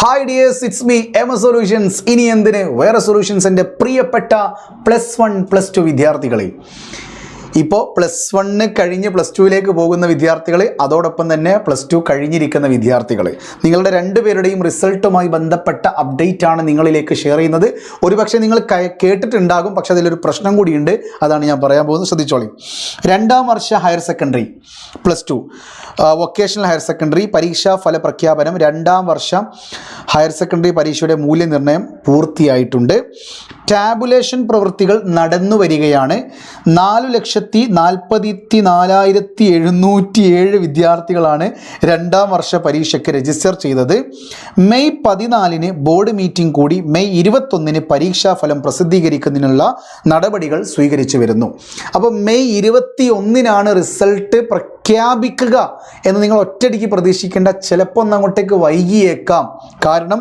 Hi dears it's me M solutions ഇനി എന്തിന്? വേറെ സൊല്യൂഷൻസ് എന്റെ പ്രിയപ്പെട്ട പ്ലസ് വൺ പ്ലസ് ടു വിദ്യാർത്ഥികളെ. ഇപ്പോൾ പ്ലസ് വണ്ണ് കഴിഞ്ഞ് പ്ലസ് ടുവിലേക്ക് പോകുന്ന വിദ്യാർത്ഥികൾ അതോടൊപ്പം തന്നെ പ്ലസ് ടു കഴിഞ്ഞിരിക്കുന്ന വിദ്യാർത്ഥികൾ നിങ്ങളുടെ രണ്ടുപേരുടെയും റിസൾട്ടുമായി ബന്ധപ്പെട്ട അപ്ഡേറ്റ് ആണ് നിങ്ങളിലേക്ക് ഷെയർ ചെയ്യുന്നത്. ഒരുപക്ഷെ നിങ്ങൾ കേട്ടിട്ടുണ്ടാകും പക്ഷെ അതിലൊരു പ്രശ്നം കൂടിയുണ്ട്. അതാണ് ഞാൻ പറയാൻ പോകുന്നത്. ശ്രദ്ധിച്ചോളി. രണ്ടാം വർഷ higher secondary plus two. Vocational higher secondary പരീക്ഷാ ഫല പ്രഖ്യാപനം രണ്ടാം വർഷ ഹയർ സെക്കൻഡറി പരീക്ഷയുടെ മൂല്യനിർണയം പൂർത്തിയായിട്ടുണ്ട്. ടാബുലേഷൻ പ്രവൃത്തികൾ നടന്നു വരികയാണ്. നാല് ലക്ഷത്തി നാൽപ്പത്തി നാലായിരത്തി എഴുന്നൂറ്റി ഏഴ് വിദ്യാർത്ഥികളാണ് രണ്ടാം വർഷ പരീക്ഷയ്ക്ക് രജിസ്റ്റർ ചെയ്തത്. മെയ് പതിനാലിന് ബോർഡ് മീറ്റിംഗ് കൂടി മെയ് ഇരുപത്തൊന്നിന് പരീക്ഷാ ഫലം പ്രസിദ്ധീകരിക്കുന്നതിനുള്ള നടപടികൾ സ്വീകരിച്ചു വരുന്നു. അപ്പോൾ മെയ് ഇരുപത്തി ഒന്നിനാണ് റിസൾട്ട് പ്രഖ്യാപിക്കുക എന്ന് നിങ്ങൾ ഒറ്റയടിക്ക് പ്രതീക്ഷിക്കേണ്ട ചിലപ്പോൾ ഒന്ന് അങ്ങോട്ടേക്ക് വൈകിയേക്കാം. കാരണം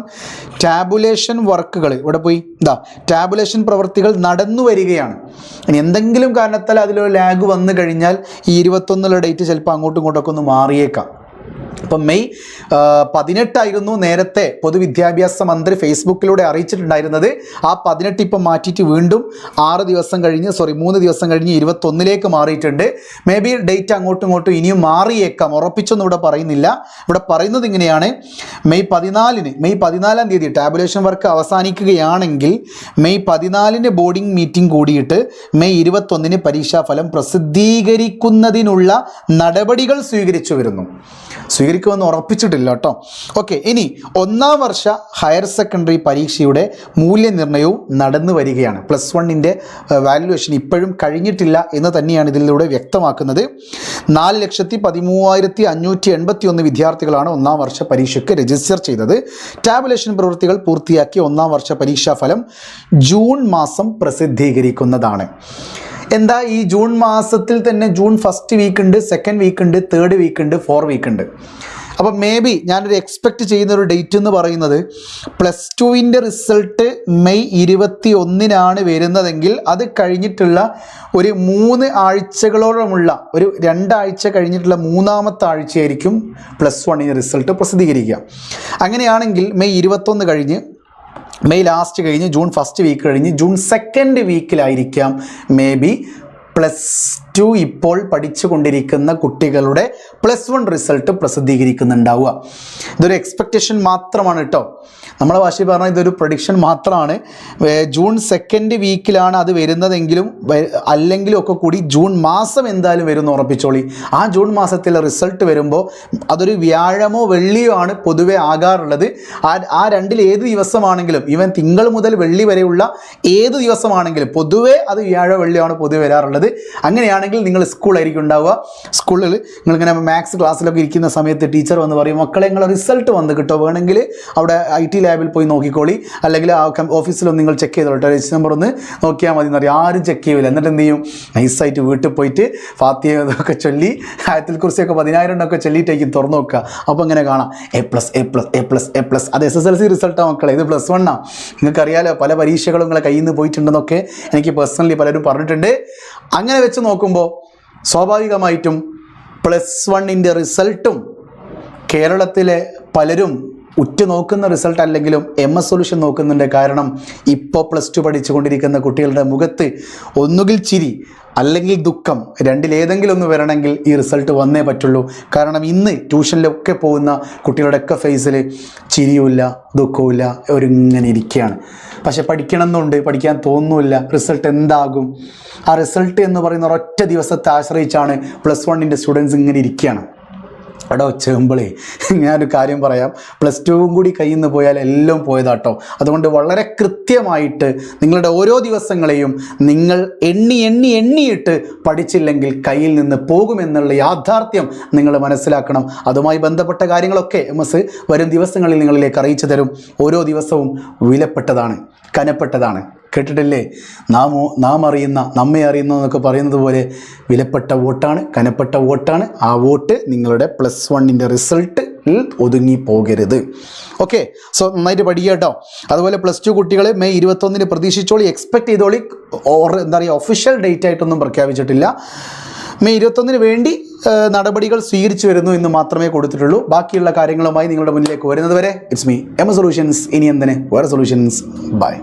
ടാബുലേഷൻ വർക്കുകൾ ഇവിടെ പോയി ഇതാ ടാബുലേഷൻ പ്രവൃത്തികൾ നടന്നു വരികയാണ്. ഇനി എന്തെങ്കിലും കാരണത്താൽ അതിലൊരു ലാഗ് വന്നു കഴിഞ്ഞാൽ ഈ ഇരുപത്തൊന്നുള്ള ഡേറ്റ് ചിലപ്പോൾ അങ്ങോട്ടും ഇങ്ങോട്ടൊക്കെ ഒന്ന് മാറിയേക്കാം. അപ്പം മെയ് പതിനെട്ടായിരുന്നു നേരത്തെ പൊതുവിദ്യാഭ്യാസ മന്ത്രി ഫേസ്ബുക്കിലൂടെ അറിയിച്ചിട്ടുണ്ടായിരുന്നത്. ആ പതിനെട്ട് ഇപ്പം മാറ്റിയിട്ട് വീണ്ടും ആറ് ദിവസം കഴിഞ്ഞ് സോറി മൂന്ന് ദിവസം കഴിഞ്ഞ് ഇരുപത്തൊന്നിലേക്ക് മാറിയിട്ടുണ്ട്. മേ ബി ഡേറ്റ് അങ്ങോട്ടും ഇങ്ങോട്ടും ഇനിയും മാറിയേക്കാം. ഉറപ്പിച്ചൊന്നും ഇവിടെ പറയുന്നില്ല. ഇവിടെ പറയുന്നത് ഇങ്ങനെയാണ്. മെയ് പതിനാലിന് മെയ് പതിനാലാം തീയതി ടാബുലേഷൻ വർക്ക് അവസാനിക്കുകയാണെങ്കിൽ മെയ് പതിനാലിന് ബോർഡിംഗ് മീറ്റിംഗ് കൂടിയിട്ട് മെയ് ഇരുപത്തൊന്നിന് പരീക്ഷാഫലം പ്രസിദ്ധീകരിക്കുന്നതിനുള്ള നടപടികൾ സ്വീകരിച്ചു വരുന്നു. സ്വീകരിക്കുമെന്ന് ഉറപ്പിച്ചിട്ടില്ല കേട്ടോ. ഓക്കെ ഇനി ഒന്നാം വർഷ ഹയർ സെക്കൻഡറി പരീക്ഷയുടെ മൂല്യനിർണയവും നടന്നു വരികയാണ്. പ്ലസ് വണ്ണിന്റെ വാല്യുവേഷൻ ഇപ്പോഴും കഴിഞ്ഞിട്ടില്ല എന്ന് തന്നെയാണ് ഇതിലൂടെ വ്യക്തമാക്കുന്നത്. നാല് ലക്ഷത്തി പതിമൂവായിരത്തി അഞ്ഞൂറ്റി എൺപത്തി ഒന്ന് വിദ്യാർത്ഥികളാണ് ഒന്നാം വർഷ പരീക്ഷയ്ക്ക് രജിസ്റ്റർ ചെയ്തത്. ടാബുലേഷൻ പ്രവൃത്തികൾ പൂർത്തിയാക്കി ഒന്നാം വർഷ പരീക്ഷാഫലം ജൂൺ മാസം പ്രസിദ്ധീകരിക്കുന്നതാണ്. എന്താ ഈ ജൂൺ മാസത്തിൽ തന്നെ ജൂൺ ഫസ്റ്റ് വീക്ക് ഉണ്ട് സെക്കൻഡ് വീക്ക് ഉണ്ട് തേർഡ് വീക്ക് ഉണ്ട് ഫോർ വീക്ക് ഉണ്ട്. അപ്പം മേ ബി ഞാനൊരു എക്സ്പെക്റ്റ് ചെയ്യുന്ന ഒരു ഡേറ്റ് എന്ന് പറയുന്നത് പ്ലസ് ടുവിന്റെ റിസൾട്ട് മെയ് ഇരുപത്തി ഒന്നിനാണ് വരുന്നതെങ്കിൽ അത് കഴിഞ്ഞിട്ടുള്ള ഒരു മൂന്ന് ആഴ്ചകളോളമുള്ള ഒരു രണ്ടാഴ്ച കഴിഞ്ഞിട്ടുള്ള മൂന്നാമത്തെ ആഴ്ചയായിരിക്കും പ്ലസ് വണ്ണിന് റിസൾട്ട് പ്രസിദ്ധീകരിക്കുക. അങ്ങനെയാണെങ്കിൽ മെയ് ഇരുപത്തൊന്ന് കഴിഞ്ഞ് മെയ് ലാസ്റ്റ് കഴിഞ്ഞ് ജൂൺ ഫസ്റ്റ് വീക്ക് കഴിഞ്ഞ് ജൂൺ സെക്കൻഡ് വീക്കിലായിരിക്കാം മേ ബി പ്ലസ് ടു ഇപ്പോൾ പഠിച്ചുകൊണ്ടിരിക്കുന്ന കുട്ടികളുടെ പ്ലസ് വൺ റിസൾട്ട് പ്രസിദ്ധീകരിക്കുന്നുണ്ടാവുക. ഇതൊരു എക്സ്പെക്റ്റേഷൻ മാത്രമാണ് കേട്ടോ നമ്മളെ ഭാഷയിൽ പറഞ്ഞാൽ ഇതൊരു പ്രൊഡിക്ഷൻ മാത്രമാണ്. ജൂൺ സെക്കൻഡ് വീക്കിലാണ് അത് വരുന്നതെങ്കിലും അല്ലെങ്കിലും ഒക്കെ കൂടി ജൂൺ മാസം എന്തായാലും വരുമെന്ന് ഉറപ്പിച്ചോളി. ആ ജൂൺ മാസത്തിലെ റിസൾട്ട് വരുമ്പോൾ അതൊരു വ്യാഴമോ വെള്ളിയോ ആണ് പൊതുവെ ആകാറുള്ളത്. ആ ആ രണ്ടിൽ ഏത് ദിവസമാണെങ്കിലും ഈവൻ തിങ്കൾ മുതൽ വെള്ളി വരെയുള്ള ഏത് ദിവസമാണെങ്കിലും പൊതുവേ അത് വ്യാഴോ വെള്ളിയോ ആണ് പൊതുവെ വരാറുള്ളത്. അങ്ങനെയാണെങ്കിൽ നിങ്ങൾ സ്കൂളായിരിക്കും ഉണ്ടാവുക. സ്കൂളിൽ നിങ്ങളിങ്ങനെ മാത്സ് ക്ലാസ്സിലൊക്കെ ഇരിക്കുന്ന സമയത്ത് ടീച്ചർ വന്ന് പറയും മക്കളെ നിങ്ങളെ റിസൾട്ട് വന്ന് കിട്ടുമോ വേണമെങ്കിൽ അവിടെ ഐ ടി ലാബിൽ പോയി നോക്കിക്കോളി. അല്ലെങ്കിൽ ആ ഓഫീസിലൊന്ന് നിങ്ങൾ ചെക്ക് ചെയ്തോട്ടെ രജിസ്റ്റർ നമ്പർ ഒന്ന് നോക്കിയാൽ മതി എന്നറിയാം. ആരും ചെക്ക് ചെയ്യില്ല എന്നിട്ട് എന്ത് ചെയ്യും? നൈസായിട്ട് വീട്ടിൽ പോയിട്ട് ഫാത്തിയ ഇതൊക്കെ ചൊല്ലി ആയത്തിൽ കുറിച്ചൊക്കെ പതിനായിരം എണ്ണമൊക്കെ ചൊല്ലിയിട്ടേക്ക് തുറന്നു നോക്കുക. അപ്പോൾ ഇങ്ങനെ കാണാം. A plus A plus A plus A plus അത് എസ് എസ് എൽ സി റിസൾട്ടാണ് മക്കളെ. ഇത് പ്ലസ് വണ്ണാ നിങ്ങൾക്കറിയാലോ പല പരീക്ഷകളും നിങ്ങളെ കയ്യിൽ നിന്ന് പോയിട്ടുണ്ടെന്നൊക്കെ എനിക്ക് പേഴ്സണലി പലരും പറഞ്ഞിട്ടുണ്ട്. അങ്ങനെ വെച്ച് നോക്കുമ്പോൾ സ്വാഭാവികമായിട്ടും പ്ലസ് വണ്ണിന്റെ റിസൾട്ടും കേരളത്തിലെ പലരും ഉറ്റുനോക്കുന്ന റിസൾട്ട് അല്ലെങ്കിലും എം എസ് സൊല്യൂഷൻ നോക്കുന്നുണ്ട് കാരണം ഇപ്പോൾ പ്ലസ് ടു പഠിച്ചുകൊണ്ടിരിക്കുന്ന കുട്ടികളുടെ മുഖത്ത് ഒന്നുകിൽ ചിരി അല്ലെങ്കിൽ ദുഃഖം രണ്ടിലേതെങ്കിലും ഒന്ന് വരണമെങ്കിൽ ഈ റിസൾട്ട് വന്നേ പറ്റുള്ളൂ. കാരണം ഇന്ന് ട്യൂഷനിലൊക്കെ പോകുന്ന കുട്ടികളുടെയൊക്കെ ഫേസിൽ ചിരിയുമില്ല ദുഃഖവുമില്ല അവരിങ്ങനെ ഇരിക്കുകയാണ്. പക്ഷെ പഠിക്കണം എന്നുണ്ട് പഠിക്കാൻ തോന്നുന്നില്ല. റിസൾട്ട് എന്താകും? ആ റിസൾട്ട് എന്ന് പറയുന്ന ഒരൊറ്റ ദിവസത്തെ ആശ്രയിച്ചാണ് പ്ലസ് വണ്ണിന്റെ സ്റ്റുഡൻസ് ഇങ്ങനെ ഇരിക്കുകയാണ്. എടോ ചേമ്പിളി ഞാനൊരു കാര്യം പറയാം. പ്ലസ് ടുവും കൂടി കയ്യിൽ നിന്ന് പോയാൽ എല്ലാം പോയതാട്ടോ. അതുകൊണ്ട് വളരെ കൃത്യമായിട്ട് നിങ്ങളുടെ ഓരോ ദിവസങ്ങളെയും നിങ്ങൾ എണ്ണി എണ്ണി എണ്ണിയിട്ട് പഠിച്ചില്ലെങ്കിൽ കയ്യിൽ നിന്ന് പോകുമെന്നുള്ള യാഥാർത്ഥ്യം നിങ്ങൾ മനസ്സിലാക്കണം. അതുമായി ബന്ധപ്പെട്ട കാര്യങ്ങളൊക്കെ എം എസ് വരും ദിവസങ്ങളിൽ നിങ്ങളിലേക്ക് അറിയിച്ചു തരും. ഓരോ ദിവസവും വിലപ്പെട്ടതാണ് കനപ്പെട്ടതാണ്. കേട്ടിട്ടില്ലേ? നാം നാം അറിയുന്ന നമ്മെ അറിയുന്ന എന്നൊക്കെ പറയുന്നത് പോലെ വിലപ്പെട്ട വോട്ടാണ് കനപ്പെട്ട വോട്ടാണ്. ആ വോട്ട് നിങ്ങളുടെ പ്ലസ് വണ്ണിന്റെ റിസൾട്ട് ഒതുങ്ങി പോകരുത്. ഓക്കെ സോ നന്നായിട്ട് പഠിക്കുക കേട്ടോ. അതുപോലെ പ്ലസ് ടു കുട്ടികൾ മെയ് ഇരുപത്തൊന്നിന് പ്രതീക്ഷിച്ചോളി എക്സ്പെക്ട് ചെയ്തോളി. ഓർ എന്താ പറയുക ഒഫീഷ്യൽ ഡേറ്റ് ആയിട്ടൊന്നും പ്രഖ്യാപിച്ചിട്ടില്ല. മെയ് ഇരുപത്തൊന്നിന് വേണ്ടി നടപടികൾ സ്വീകരിച്ചു വരുന്നു എന്ന് മാത്രമേ കൊടുത്തിട്ടുള്ളൂ. ബാക്കിയുള്ള കാര്യങ്ങളുമായി നിങ്ങളുടെ മുന്നിലേക്ക് വരുന്നത് വരെ ഇറ്റ്സ് മീ എം സൊല്യൂഷൻസ് ഇനി എന്തിന്? വേറെ സൊല്യൂഷൻസ് ബൈ